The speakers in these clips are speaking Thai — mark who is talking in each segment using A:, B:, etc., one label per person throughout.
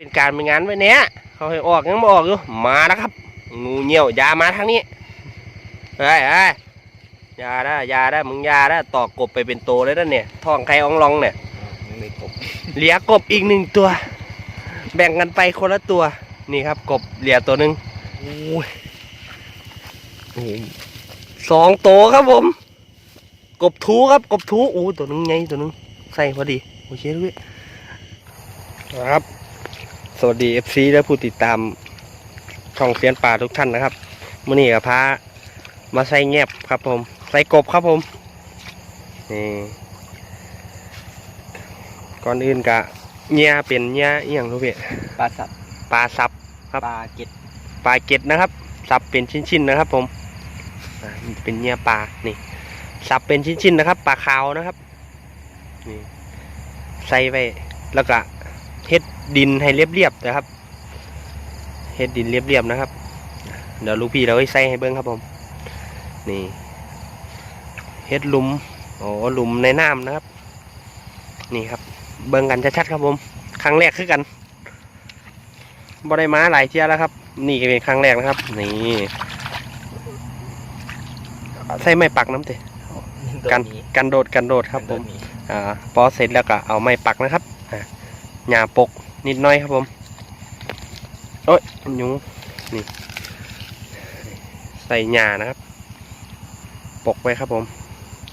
A: เป็นการเป็นงานไว้เนี้ยเขาให้ออกยังไม่ออกอยู่มาแล้วครับงูเงี้ยวยามาทางนี้เฮ้ยเฮ้ยอยาได้อยาได้มึงอยาได้ต่อกบไปเป็นโตเลยนั่นเนี่ยท้องใครอ่องลองเนี่ย
B: ยังไม่กบ
A: เหลียกบอีกหนึ่งตัว แบ่งกันไปคนละตัว นี่ครับ กบเหลียตัวหนึ่งโอ้ยนี่สองโตวครับผม กบทูครับกบทูอู้ตัวหนึงไงตัวหนึงใส่พอดีโอเคด้วยนะครับ สวัสดีเอฟซีและผู้ติดตามช่องเสียนป่าทุกท่านนะครับมื่อนี้กับพามาใส่แงบครับผม ใส่กบครับผมนี่ก่อนอื่นกะเงียเป็นเงียเอียงทุกเพี่
B: ปลาสับ
A: ปลาสับครับ
B: ปลาเก็ด
A: ปลาเก็ดนะครับ สับเป็นชิ้นๆนะครับผมอ่ามันเป็นเงียปลานี่ สับเป็นชิ้นๆนะครับปลาขาวนะครับนี่ใส่ไปแล้วก็เฮ็ด ดินให้เรียบๆนะครับเฮ็ดดินเรียบๆนะครับ เดี๋ยวลูกพี่เราให้ใส่ให้เบิ้งครับผม นี่เฮ็ดหลุมโอ้หลุมในน้ำนะครับ นี่ครับ เบิ้งกันชัดๆครับผม ครั้งแรกคือกันบ่ได้มาหลายเที่ยแล้วครับ นี่ก็เป็นครั้งแรกนะครับ นี่ใส่ไม้ปักน้ำเตะกันกันโดดกันโดดครับผม อ่า พอเสร็จแล้วก็เอาไม้ปักนะครับอ่าหญ้าปก นิดหน้อยครับผมโอ้ยยุงนี่ใส่หญ้านะครับ ปกไว้ครับผม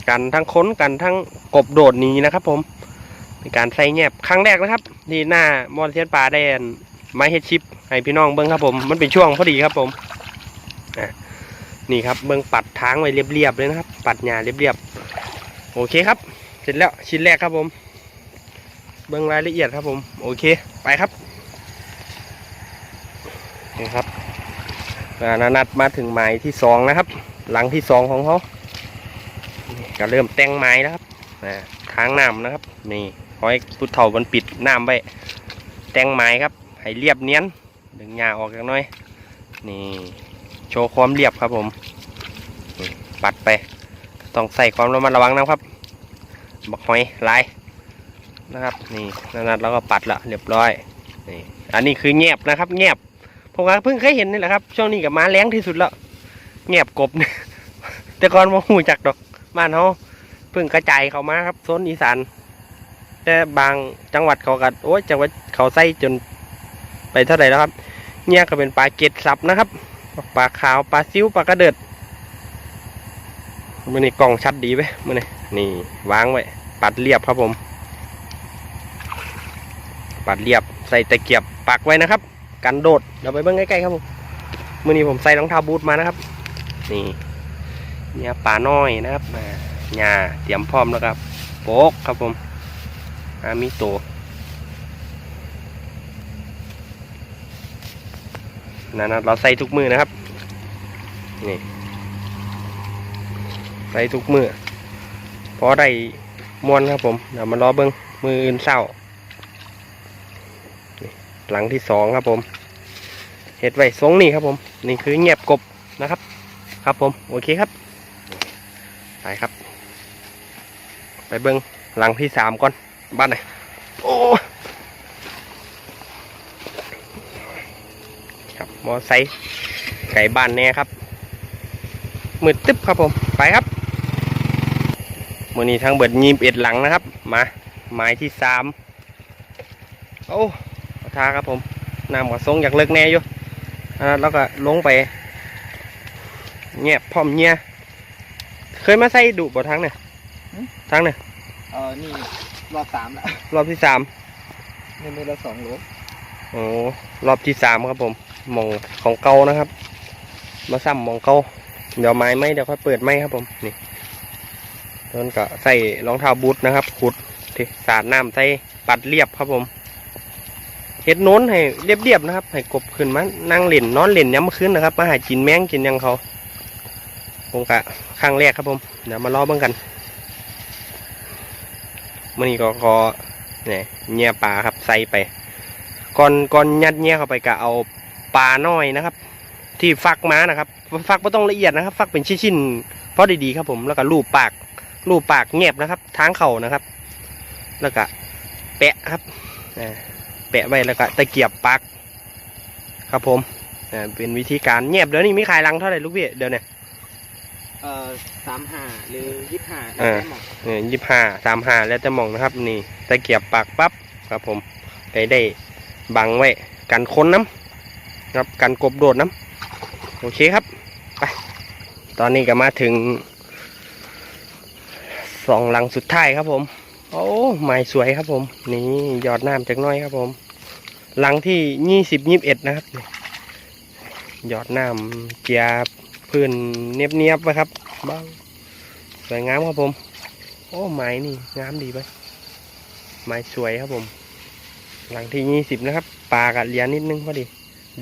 A: กันทั้งค้นกันทั้งกบโดดหนี้นะครับ ผมเป็นการใส่แงบครั้งแรกนะครับที่หน้ามอนเทียนปลาได้อันไม้เฮดชิปให้พี่น้องเบิ้งครับผม มันเป็นช่วงพอดีครับผมนี่ครับเบิ้งปัดทางไว้เรียบๆเลยนะครับ ปัดหญ้าเรียบๆโอเคครับ เสร็จแล้วชิ้นแรกครับผม เบิ่งรายละเอียดครับผม โอเค ไปครับนี่ครับอ่านานัดมาถึงไม้ที่สองนะครับ หลังที่สองของเขาก็เริ่มแต่งไม้แล้วครับอ่าทางน้ำนะครับ นี่ขอให้พุทธเถามันปิดน้ำไว้แต่งไม้ครับ ให้เรียบเนียน ดึงหญ้าออกจักน่อย นี่โชว์ความเรียบครับผม ปัดไป ต้องใส่ความระมัดระวังนะครับ บักหอยลาย นะครับ นี่นัดแล้วก็ปัดละเรียบร้อยนี่อันนี้คือเงียบนะครับเงียบผมก็เพิ่งเคยเห็นนี่แหละครับช่วงนี้กับมาแรงที่สุดแล้วเงียบกบแต่ก่อนมาหูจักดอกบ้านเขาเพิ่งกระจายเขามาครับโซนอีสานแต่บางจังหวัดเขากัดโอ้ยจังหวัดเขาใส่จนไปเท่าไหร่แล้วครับเนี่ยก็เป็นปลาเกตสับนะครับปลาขาวปลาซิวปลากระเดิดมันนี่กล่องชัดดีไหมมันนี่นี่วางไว้ปัดเรียบครับผม ปัดเรียบใส่ตะเกียบปักไว้นะครับ กันโดดเดี๋ยวไปเบิ้งใกล้ๆครับผมมื่อนี้ผมใส่รองเท้าบูทมานะครับ นี่เนี่ยป่าน้อยนะครับอ่าหญ้าเตรียมพร้อมแล้วครับโป๊กครับผมอามีโตนั่นนะเราใส่ทุกมือนะครับนี่ใส่ทุกมือพอได้มวนครับผมเดี๋ยวมารอเบิ้งมืออื่นเศร้า หลังที่สองครับผมเห็ดไว้ทรงนี่ครับผม นี่คือเงียบกบนะครับ ครับผมโอเคครับไปครับ ไปเบิ้งหลังที่สามก่อนบ้านไหนโอ้ครับมอไซค์ไก่บ้านแน่ครับมืดตึ๊บครับผมไปครับมือนี้ทั้งเบิดยีบเอ็ดหลังนะครับ มาหมายที่สามโอ้ ทาครับผมน้ำก็ทรงอยากเลิกแน่อยู่อ่าแล้วก็ลงไปเงียบพร้อมเงียเคยมาใส่ดุบ่ทั้งเนี่ยทั้งเนี่ย
B: เออนี่รอบสามแล้ว
A: รอบที่สาม
B: นี่มือละสองโหล
A: โอ้รอบที่สามครับผมหมองของเก่านะครับ มาซ้ำหมองเก่าเดี๋ยวไม้ไหมเดี๋ยวค่อยเปิดไหมครับผมนี่ต้นก็ใส่รองเท้าบูทนะครับขุดที่สาดน้ำใส่ปัดเรียบครับผม เฮ็ดโน้นให้เรียบๆนะครับ ให้กบขึ้นมานั่งเล่นนอนเล่นย้ำขึ้นนะครับ มาหากินแมงกินยังเขาผมกะครั้งแรกครับผม เดี๋ยวมารอบิ่งกันมื่อนี้ก็ขอเนี่ยเงียปลาครับใส่ไป ก่อนก่อนยัดเงี้ยเข้าไปกะเอาปลาน้อยนะครับ ที่ฟักมานะครับ ฟักไม่ต้องละเอียดนะครับ ฟักเป็นชิ้นๆพอดีๆครับผมแล้วก็ลูบปากลูบปากเงียบนะครับทางเข่านะครับ แล้วก็แปะครับอ่า แปะไว้แล้วก็ตะเกียบปัก ครับผมอ่าเป็นวิธีการเงียบเดี๋ยวนี้มีขายรังเท่าไหร่ลูกพี่เดี๋ยวเนี่ย
B: เอ่อสามห้าหรือยี่ห้า
A: เออ
B: หมด
A: เนี่ยยี่ห้าสามห้าแล้วแต่มองนะครับ นี่ตะเกียบปักปั๊บครับผมได้ได้บังไว้กันค้นน้ำครับกันกบโดดน้ำโอเคครับไปตอนนี้ก็มาถึงสองหลังสุดท้ายครับผม โอ้ไม้สวยครับผม นี่หยอดน้ำจากน้อยครับผม หลังที่ยี่สิบยี่สิบเอ็ดนะครับหยอดน้ำเจียพื้นเนียบเนียบไว้ครับบ้างสวยงามครับผม โอ้ไม้นี่งามดีไปไม้สวยครับผม หลังที่ยี่สิบนะครับปลากับเลียนนิดนึงพอดี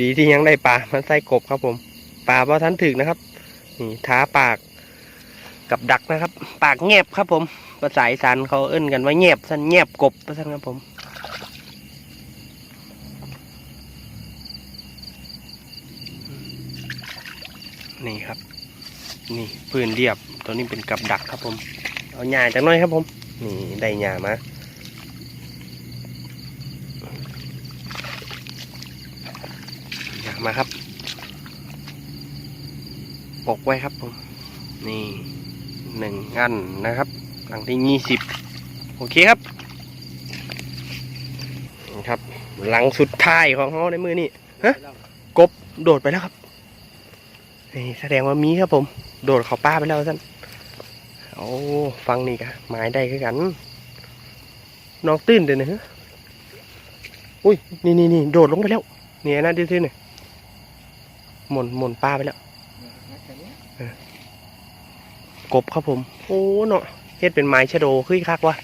A: ดีที่ยังได้ปลามาใส่กบครับผมปลาเพราะทันถึกนะครับนี่ท้าปาก กับดักนะครับ ปากแงบครับผมภาษาอีสานเขาเอิ้นกันว่าแงบสันแงบกบสันครับผมนี่ครับ นี่พื้นเรียบตัวนี้เป็นกับดักครับผม เอาหญ้าจากหน้อยครับผม นี่ได้หญ้ามาหญ้ามาครับปกไว้ครับผม นี่ หนึ่งอันนะครับ หลังที่ยี่สิบโอเคครับนะครับ หลังสุดท้ายของเขาในมือนี่ฮะกบโดดไปแล้วครับนี่แสดงว่ามีครับผม โดดเขาป้าไปแล้วท่านโอ้ฟังนี่กะหมายได้คือกัน น้องตื้นเดี๋ยวนะฮะอุ้ยนี่นี่นี่โดดลงไปแล้ว เนี่ยนะดื้อๆเนี่ยหม่นหม่นป้าไปแล้ว กบครับผม โอ้เนาะเฮ็ดเป็นไม้ชะโดคือคักวะ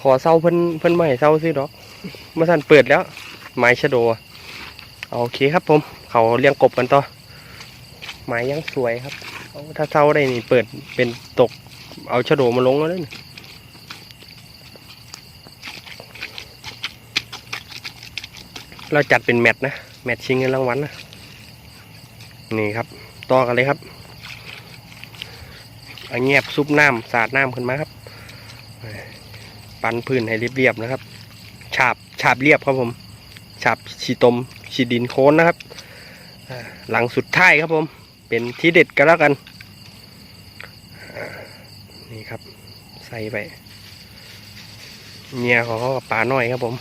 A: ขอเศร้าเพิ่นเพิ่นไม่ให้เศร้าสิดอกเมื่อท่นเปิดแล้ว ไม้ชะโดอะโอเคครับผม เขาเลี้ยงกบกันต่อไม้ยังสวยครับถ้าเศร้าได้นี่เปิดเป็นตก เอาชะโดมาลงแล้วนี่เราจัดเป็นแมตช์นะ แมตช์ชิงเงินรางวัลนะนี่ครับ ต่อกันเลยครับ เอาเงียบซุปน้ำสาดน้ำขึ้นมาครับ ปันพื้นให้เรียบๆนะครับ ฉาบฉาบเรียบครับผมฉาบฉีตมฉีดินโคนนะครับอ่าหลังสุดท้ายครับผม เป็นที่เด็ดกันแล้วกันอ่านี่ครับ ใส่ไปเมียของเขากับปลาหน่อยครับผม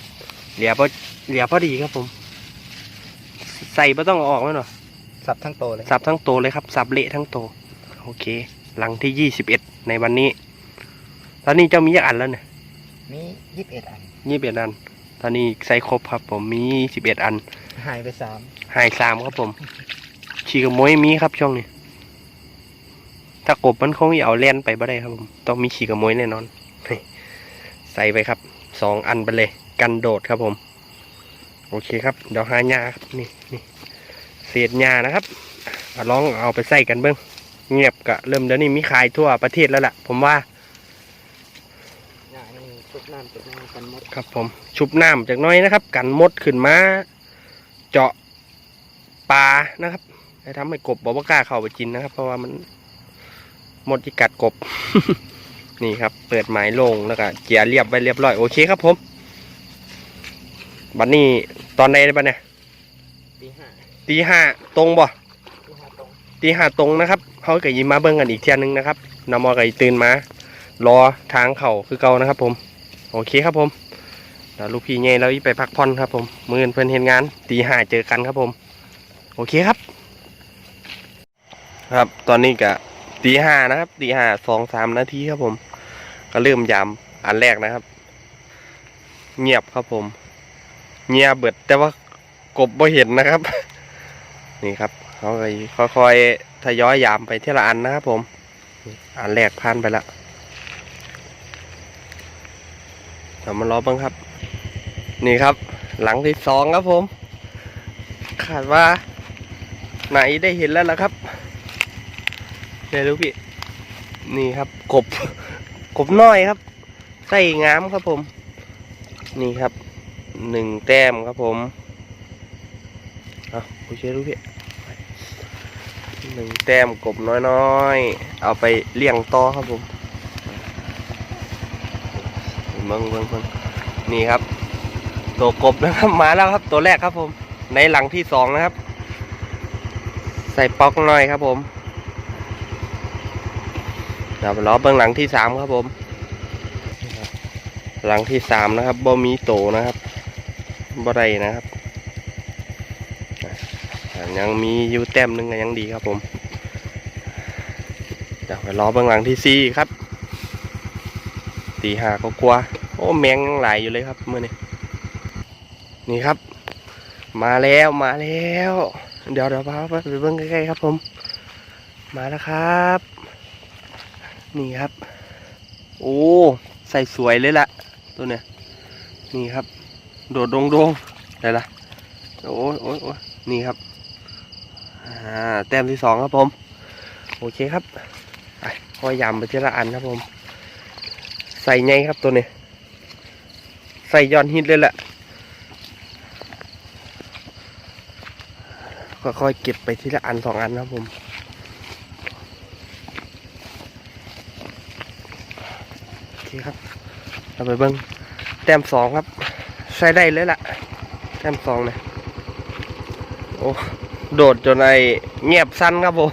A: เหลียพอเหลียพอดีครับผม ใส่ไม่ต้องเอาออกไหมเนาะ
B: สับทั้งโตเลย
A: สับทั้งโตวเลยครับ สับเละทั้งโตวโอเค หลังที่ยี่สิบเอ็ดในวันนี้ ตอนนี้เจ้ามียักอันแล้วเนี่ย
B: มียี่สิบเอ็ดอัน
A: ยี่สิบเอ็ดอัน ตอนนี้ใส่ครบครับ ผมมีสิบเอ็ดอัน
B: หายไปสาม
A: หายสามครับผมชีกระมวยมีครับช่วงนี้ถ้ากบมันคงเอาเล่นไปบ่ได้ครับผมต้องมีชีกระมวยแน่นอนเฮ้ยใส่ไปครับสองอันไปเลย กันโดดครับผม โอเคครับเดี๋ยวหาหญ้าครับนี่นี่เศษหญ้านะครับเอาลองเอาไปใส่กันเบิ้ง เงียบกะเริ่มเดี๋ยวนี้มีขายทั่วประเทศแล้วล่ะ ผมว่า
B: อย่างนี้ชุบน้ำชุบน้ำกันหมด
A: ครับผมชุบน้ำจากหน้อยนะครับ กันมดขึ้นมาเจาะปลานะครับให้ทำให้กบบอกว่ากล้าเข้าไปกินนะครับ เพราะว่ามันมดที่กัดกบ นี่ครับ เปิดหมายลงแล้วก็เจียเรียบไว้เรียบร้อยโอเคครับผมบัดนี้ตอนไหนได้ปะเนี่ย
B: ตีห้า
A: ตีห้าตรงบ่
B: ตีห้าตรง
A: ตีห้าตรงนะครับ เขาก็ยิ้มมาเบิ้งกันอีกเทียนึงนะครับนมอกับตื่นมารอทางเข่าคือเก่านะครับ ผม โอเคครับผมเดี๋ยวลูกพี่เงยแล้วไปพักผ่อนครับ ผมมืออนเพื่อนเห็นงานตีห้าเจอกันครับผม โอเคครับ ครับ ตอนนี้ก็ตีห้านะครับตีห้าสองสามนาทีครับผม ก็เริ่มยามอันแรกนะครับ เงียบครับผม เงียบเบิดแต่ว่ากบบ่เห็นนะครับ นี่ครับเขาก็ค่อยๆ ทยอยยามไปทีละอันนะครับผม อันแรกผ่านไปแล้วเดี๋ยวมารอบ้างครับ นี่ครับ หลังที่สองครับผมขาดว่า ไหนได้เห็นแล้วล่ะครับเดี๋ยวดูพี่ นี่ครับ กบ กบน้อยครับใส่งามครับผม นี่ครับหนึ่งแต้มครับผม เอาโอเคดูพี่ นึ่งแต้มกบน้อยๆ เอาไปเลี้ยงต่อครับผมเบิ่งเบิ่งเบงนี่ครับ ตัวกบนะครับมาแล้วครับ ตัวแรกครับผม ในหลังที่สองนะครับ ใส่ป๊อกน่อยครับผมเดี๋ยวไปล้อเบื้องหลังที่สามครับผม หลังที่สามนะครับบ่มีโตนะครับบ่ได้นะครับ ยังมีอยู่แต้มหนึ่งก็ยังดีครับผมเดี๋ยวไปล้อเบื้องหลังที่สี่ครับตีหาก็กลัวโอ้แมงยังหลายอยู่เลยครับเมื่อนี้นี่ครับ มาแล้วมาแล้ว เดี๋ยวเดี๋ยวพาไปเบื้องใกล้ๆครับผม มาแล้วครับ นี่ครับ โอ้ใส่สวยเลยล่ะ ตัวเนี้ยนี่ครับ โดดโดงดงๆได้ละโอ้ยโอ้ยโอ้ยนี่ครับ แต้มที่สองครับผม โอเคครับไปก็ยำไปทีละอันครับผม ใส่ไงครับตัวนี้ ใส่ย้อนฮิตเลยแหละค่อยๆเก็บไปทีละอันสองอันครับผมโอเคครับเราไปเบิ้งแต้มสองครับใช้ได้เลยล่ะ แต้มสองเนี่ยโอ้ โดดจนไอเงียบสั้นครับผม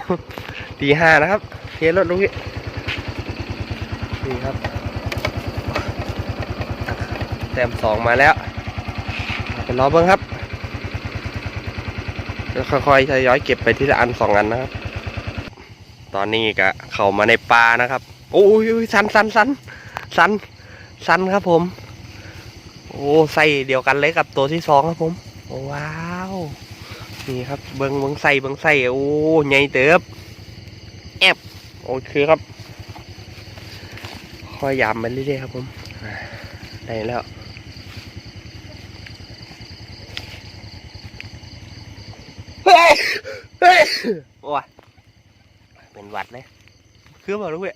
A: ตีห้านะครับเทรถลูกพี่นี่ครับแต้มสองมาแล้วเอาไปรอเบิ้งครับค่อยๆทยอยเก็บไปทีละอันสองอันนะครับ ตอนนี้ก็เข้ามาในปลานะครับ โอ้ยสันสันสันสันสันครับผม โอ้ใส่เดียวกันเลยกับตัวที่สองครับผม ว้าว นี่ครับ เบิงเบิงใส่เบิงใส่โอ้ใหญ่เติบแอบโอเคครับค่อยยามไปเรื่อยๆครับผมอ่าได้แล้วเฮ้ยเฮ้ยโอ้ยเป็นหวัดเลยคือเปล่าลูกเว้ย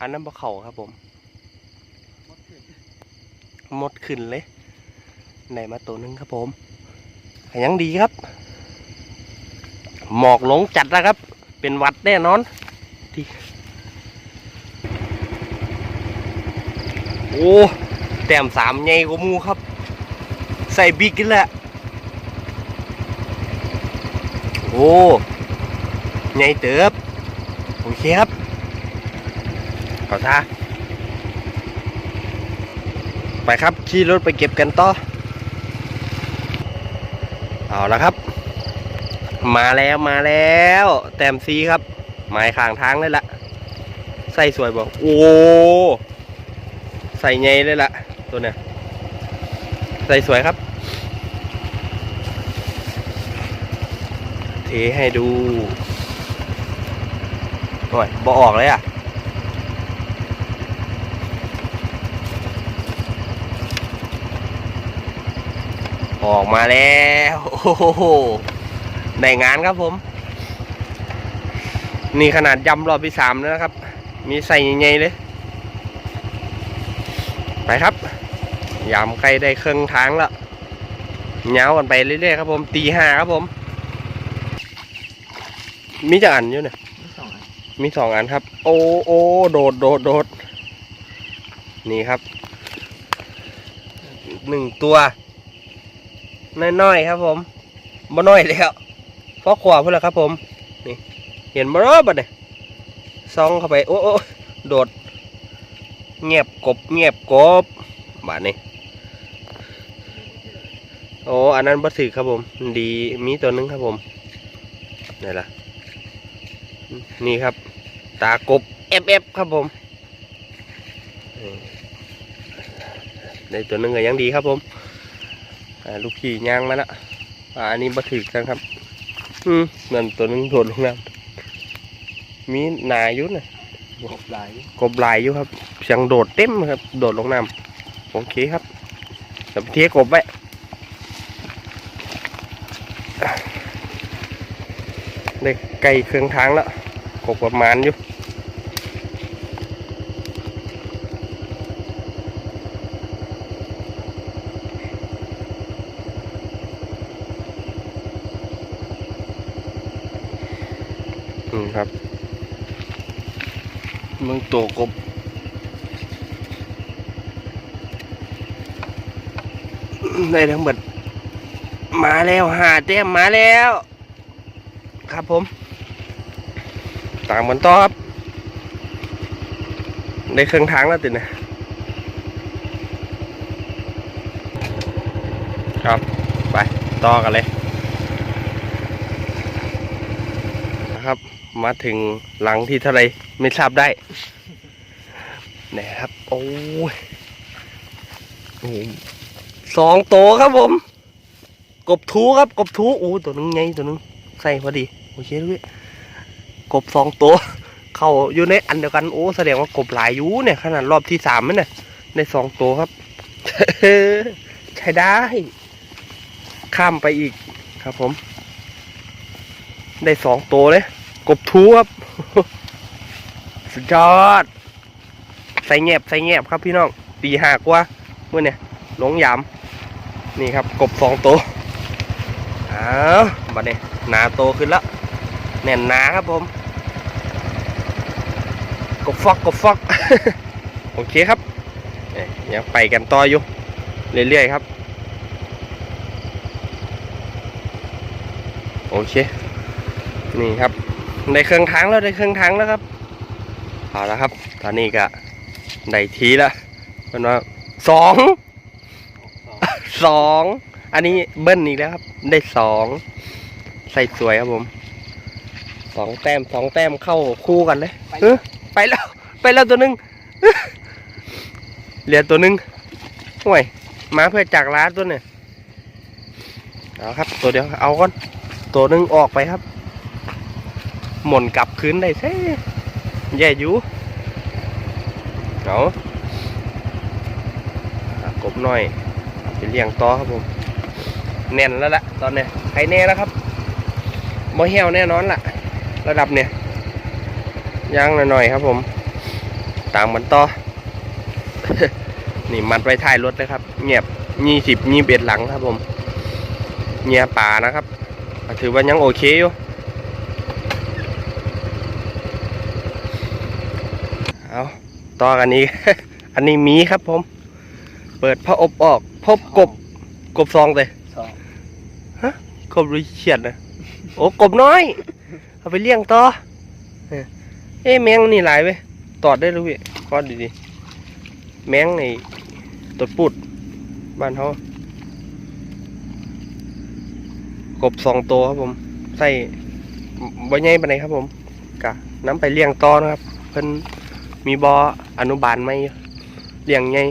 A: อันนั้นปลาเข่าครับผมหมดขึ้นเลยไหนมาตัวหนึงครับผม ยังดีครับ หมอกหลงจัดนะครับ เป็นวัดแน่นอนที่โอ้ แต้มสามใหญ่กว่ามูครับ ใส่บิ๊กกันแหละโอ้ใหญ่เติบ โอเคครับ ขอท่าไปครับ ขี่รถไปเก็บกันต่อ เอาละครับ มาแล้วมาแล้ว แต้มซีครับหมายข้างทางเลยละใส่สวยบอกโอ้ใส่ไงเลยละตัวเนี้ยใส่สวยครับ เทให้ดูโอ้ยบอออกเลยอะ ออกมาแล้วโอ้โหได้งานครับผม นี่ขนาดยำรอบที่สามแล้วนะครับ มีใส่ใหญ่ๆเลย ไปครับยำใครได้เครื่องทางแล้วเงาวกันไปเรื่อยๆครับผมตีห้าครับผม มีจะอันอยู่เนี่ย
B: สองอัน
A: มีสองอันครับ โอ้โอ้โดดโดดโดดนี่ครับหนึ่งตัว น้อยๆครับ ผมบ่น้อยแล้วเพราะขวาเพื่อนละครับ ผม นี่ เห็นบ่รอบดเนี่ยซองเข้าไปโอ้โอโดด เงียบกบเงียบกบบาดนี้โอ้อันนั้นบัถือครับผม ดีมีตัวหนึงครับผมนี่ล่ะ นี่ครับ ตากบเอฟเอฟครับผมในตัวหนึงก็ยังดีครับผม ลูกพี่ย่างมาแล้วอ่าอันนี้บัถึกกันครับ อืมนั่นตัวหนึงโดดลงน้ำมีหนาอยุน่ะ
B: กบหลาย
A: กบหลายอยู่ครับเสียงโดดเต็มครับ โดดลงน้ำโอเคครับเดี๋ยวเทียกบไว้ได้ไก่เครื่องทางแล้วกบประมาณอยู่ อืมครับมึงตัวกบได้ทั้งหมดมาแล้วหาแต้มมาแล้ว ครับผมตามกันต่อครับได้เครื่องทางแล้วติดนะครับ ไป ต่อกันเลยนะครับ มาถึงหลังที่เท่าไรไม่ทราบได้นี่ครับ โอ้ยสองโตวครับผม กบทูครับ กบทูโอ้ตัวนึงไงตัวนึงใส่พอดีโอเคด้วยกบสองตัว เข้าอยู่ในอันเดียวกันโอ้แสดงว่ากบหลายอยู่เนี่ย ขนาดรอบที่สามมันเนี่ยได้สองตัวครับใช้ได้ ข้ามไปอีกครับผม ได้สองตัวเลย กบทูครับ สุดยอด ใส่แงบใส่แงบครับพี่น้องตีหากว่าเมื่อเนี่ยหลงยามนี่ครับ กบสองตัวอ้าวบัดนี้หนาโตขึ้นแล้วแน่นหนาครับผม กบฟอกกบฟอก โอเคครับเอ้ยยังไปกันต่ออยู่ เรื่อยๆครับ โอเค นี่ครับ ได้เครื่องทางแล้วได้เครื่องทางแล้วครับเอาละครับ ตอนนี้ก็ได้ทีละเป็นว่าสองสองอันนี้เบิ้ลอีกแล้วครับ ได้สองใส่สวยครับผมสองแต้มสองแต้มเข้าคู่กันเลยเฮ้ยไปแล้ว ไปแล้วตัวหนึงเหลือตัวหนึงห่วยมาเพื่อจากร้านตัวเนี่ยเอาครับ ตัวเดียวเอาก่อนตัวหนึงออกไปครับ หม่นกลับคืนได้ใช่แย่อยู่เอากบหน่อยเอาไปเลี้ยงต่อครับผมแน่นแล้วล่ะตอนเนี้ยใครแน่แล้วครับบ่เหี่ยวแน่นอนล่ะ ระดับเนี่ยย่างหน่อยๆครับผม ตามมันต่อ นี่มันไปถ่ายรถเลยครับ เงียบยี่สิบยี่เบ็ดหลังครับผมเงียป่านะครับ ถือว่ายังโอเคอยู่ เอา ต่อกันนี้ อันนี้หมีครับผม เปิดพระอบออก พบกบ กบซองเลย
B: สอง
A: กบรุยเฉียดนะโอ้กบน้อย เอาไปเลี้ยงต่อ เออเอ๊ะแมงนี่หลายเว้ยตอดได้รู้พี่ก้อนดีๆแมงไอ้ตดปุดบ้านเขากบสองตัวครับผม ใส่บ่ใหญ่ปานไหนครับผมกะน้ำไปเลี้ยงต่อนะครับ เพิ่นมีบออ อนุบาลไหมเลี้ยงใหญ่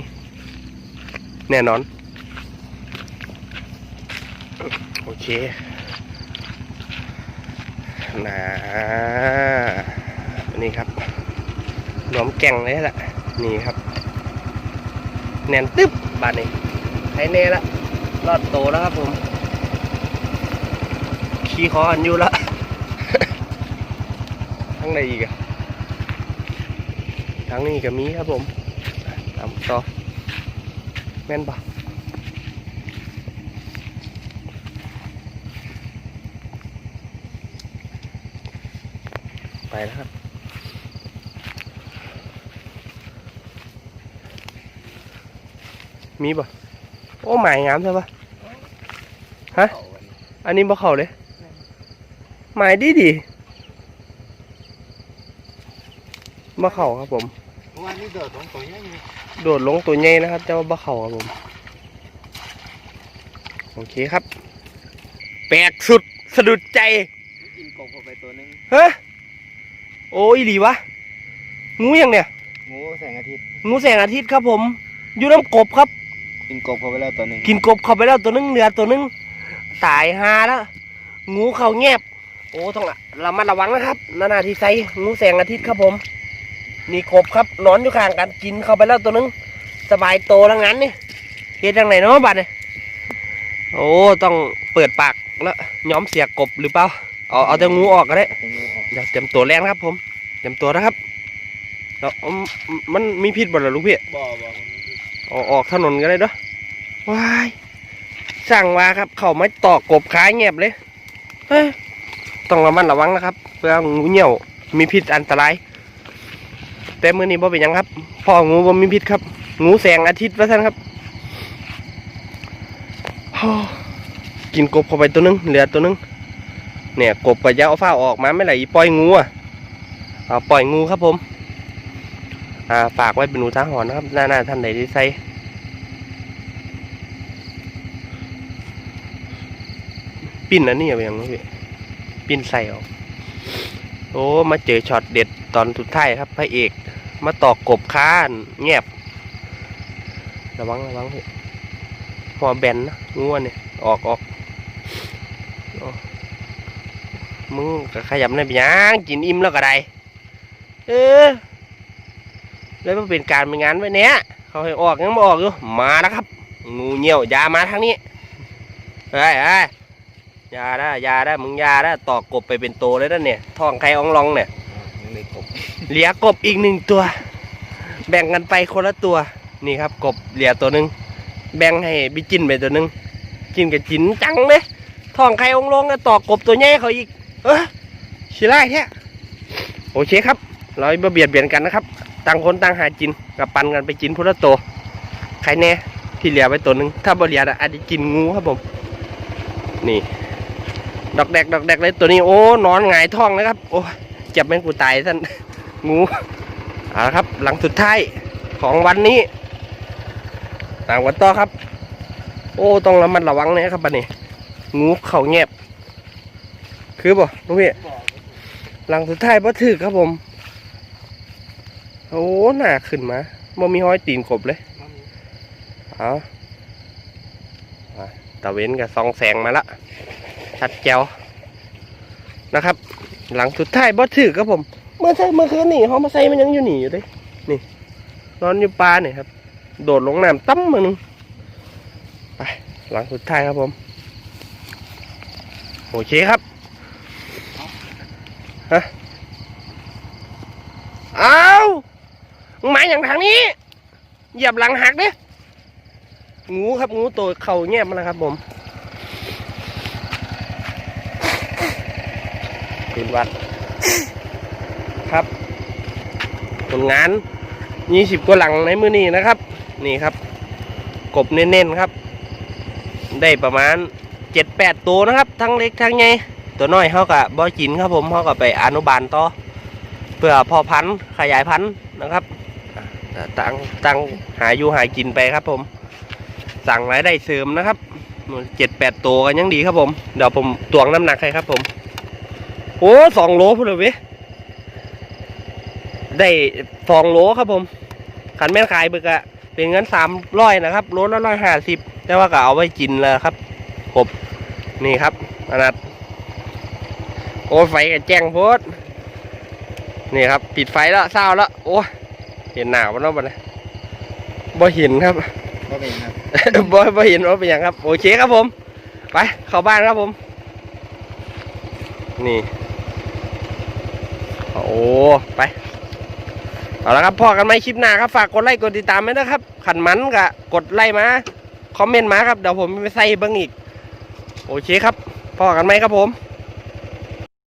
A: แน่นอน โอเคนะนี่ครับรวมแก่งเลยแหละนี่ครับ แน่นตึ๊บบาดนี้ไห้แน่ละรอดโตแล้วครับผม ขี้คออันอยู่ละทั้งในอีกอะ ทั้งนี้ก็มีครับผมตามต่อแม่นปะไปแล้วครับมีปะโอ้หมายงามใช่ปะฮะ อันนี้บ่เข้าเลย หมายดีดีบ่เข้าครับผม
B: วันนี้เดือดสองตัวยังไง
A: โดดลงตัวใหญ่นะครับแต่ว่าบ่เข้าครับผม โอเคครับ แปลกสุดสะดุดใจ
B: กินกบเข้าไปตัวหนึง
A: ฮะโอ้ยหลีวะ งูยังเนี่ย
B: งูแสงอาทิตย์
A: งูแสงอาทิตย์ครับผมอยู่น้ำกบครับ
B: กินกบเข้าไปแล้วตัวหนึง
A: กินกบเข้าไปแล้วตัวนึงเหลือตัวนึงตายหาแล้ว งูเข้าแงบโอ้ต้องละระมัดระวังนะครับ นานาที่ใส่งูแสงอาทิตย์ครับผม นี่กบครับนอนอยู่ข้างกันกินเข้าไปแล้วตัวนึงสบายโตแล้วงั้นนี่เฮ็ดจังไหนเนาะบัดเนี่ยโอ้ต้องเปิดปากแล้วย้อมเสียกบหรือเปล่าเอาเอาแต่งูออกก็ได้
B: เป็นงูออก
A: เดี๋ยวเตรียมตัวแรงนะครับ ผมเตรียมตัวนะครับแล้วอืมมันมีพิษบ่ล่ะลูกพี่
B: บ่บ่
A: เอาออกถนนก็ได้เด้อว้ายสั่งว่าครับ เขาไม่ตอกกบขายเงียบเลยเฮ้ยต้องระมัดระวังนะครับ เพื่องูเหี่ยวมีพิษอันตราย แต่มือนี้บ่เป็นยังครับพ่องูบ่มีพิษครับงูแสงอาทิตย์ว่าท่านครับกินกบเข้าไปตัวนึงเหลือตัวนึงเนี่ยกบก็จะเอาฝ้าออกมาไม่ไหลปล่อยงูอะเอาปล่อยงูครับผม อ่าฝากไว้เป็นอุทาหรณ์นะครับหน้าหน้าท่านไหนที่ใส่ปิ้นอันนี้เอาอย่างนี้พี่ปิ้นใส่ออก โอ้มาเจอช็อตเด็ดตอนสุดท้ายครับพระเอก มาตอกกบค้านแงบระวังระวังพี่หัวแบนนะงูอันเนี่ยออกออกมึงก็ขยับได้ปยังกินอิ่มแล้วก็ได้เออแล้วมันเป็นการเป็นงานไว้เนี้ยเขาให้ออกยังไม่ออกอยู่มาแล้วครับ งูเหี่ยวยามาทางนี้เฮ้ยเฮ้ย ยาได้อยาได้มึงอยาได้ตอกกบไปเป็นโตเลยนะเนี่ยท้องใครอ่องรองเนี่ย
B: ยังเลยกบ
A: เหลียกบอีกหนึ่งตัว แบ่งกันไปคนละตัวนี่ครับ กบเหลียตัวหนึ่งแบ่งให้บิจินไปตัวหนึ่งกินกับจินจังเลยท้องใครองลงก็ต่อกบตัวใหญ่เขาอีก เออชิไล่แท้โอเคครับ เราไม่เบียดเบียนกันนะครับ ต่างคนต่างหาจินกับปันกันไปจินพุทธโตวใครแน่ที่เหลือไปตัวหนึ่งถ้าบ่เหลือน่ะอาจจะกินงูครับผม นี่ ดอกแดกดอกแดกเลยตัวนี้โอ้นอนหงายท้องนะครับ โอ้เจ็บแมงกูตายท่านงูเอาละครับ หลังสุดท้ายของวันนี้ต่างวันต่อครับ โอ้ต้องระมัดระวังนะครับบัดนี้ งูเข่าแงบ คือบ่ลุงพี่หลังสุดท้ายบ่ถือครับผม โอ้หนาขึ้นมาบ่มีห้อยตีนกบเลยเอาอะตะเว้นกับซองแสงมาละ ชัดแจ๋วนะครับ หลังสุดท้ายบ่ถือครับผม เมื่อใช่เมื่อคืนนี่เขามาใส่มันยังอยู่หนีอยู่เลยนี่นอนอยู่ปลาเนี่ยครับ โดดลงน้ำตั้มมือหนึงไปหลังสุดท้ายครับผมโอเคครับฮะเอามึงมาอย่างทางนี้เหยียบหลังหักเด้งูครับงูตัวเข่าแงบมาแล้วครับผม ขึ้นวัด ครับผลงานยี่สิบกว่าหลังในมือนี้นะครับ นี่ครับ กบเน้นๆครับ ได้ประมาณเจ็ดแปดตัวนะครับ ทั้งเล็กทั้งใหญ่ตัวน้อยเขากับบอจินครับผมเขากับไปอนุบาลต่อเพื่อพ่อพันธุ์ขยายพันธุ์นะครับตั้งตั้งหาอยู่หากินไปครับผม สั่งรายได้เสริมนะครับเจ็ดแปดตัวกันยังดีครับผม เดี๋ยวผมตวงน้ำหนักให้ครับผม โอ้สองโลพูดเลยเว้ยได้สองโลครับผมขันแม่นขายเบึกอะเป็นเงินสามร้อยนะครับโลละร้อยห้าสิบแต่ว่าก็เอาไว้กินแล้วครับกบนี่ครับอนัดโอ้ไฟกับแจ้งโพดนี่ครับ ปิดไฟแล้วเศร้าแล้วโอ้เห็นหนาวมันแล้วมันบ่เห็นครับ
B: ก็เป็นครับ
A: บ่บ่เห็นว่าเป็นอย่างครับ โอเคครับผม ไปเข้าบ้านครับผม นี่ โอ้ไปเอาละครับพอกันไหมคลิปหน้าครับฝากกดไลค์กดติดตามไว้นะครับ ขันมันกะกดไลค์มาคอมเมนต์มาครับเดี๋ยวผมไปใส่เบิ้งอีก โอเคครับพอกันไหมครับผม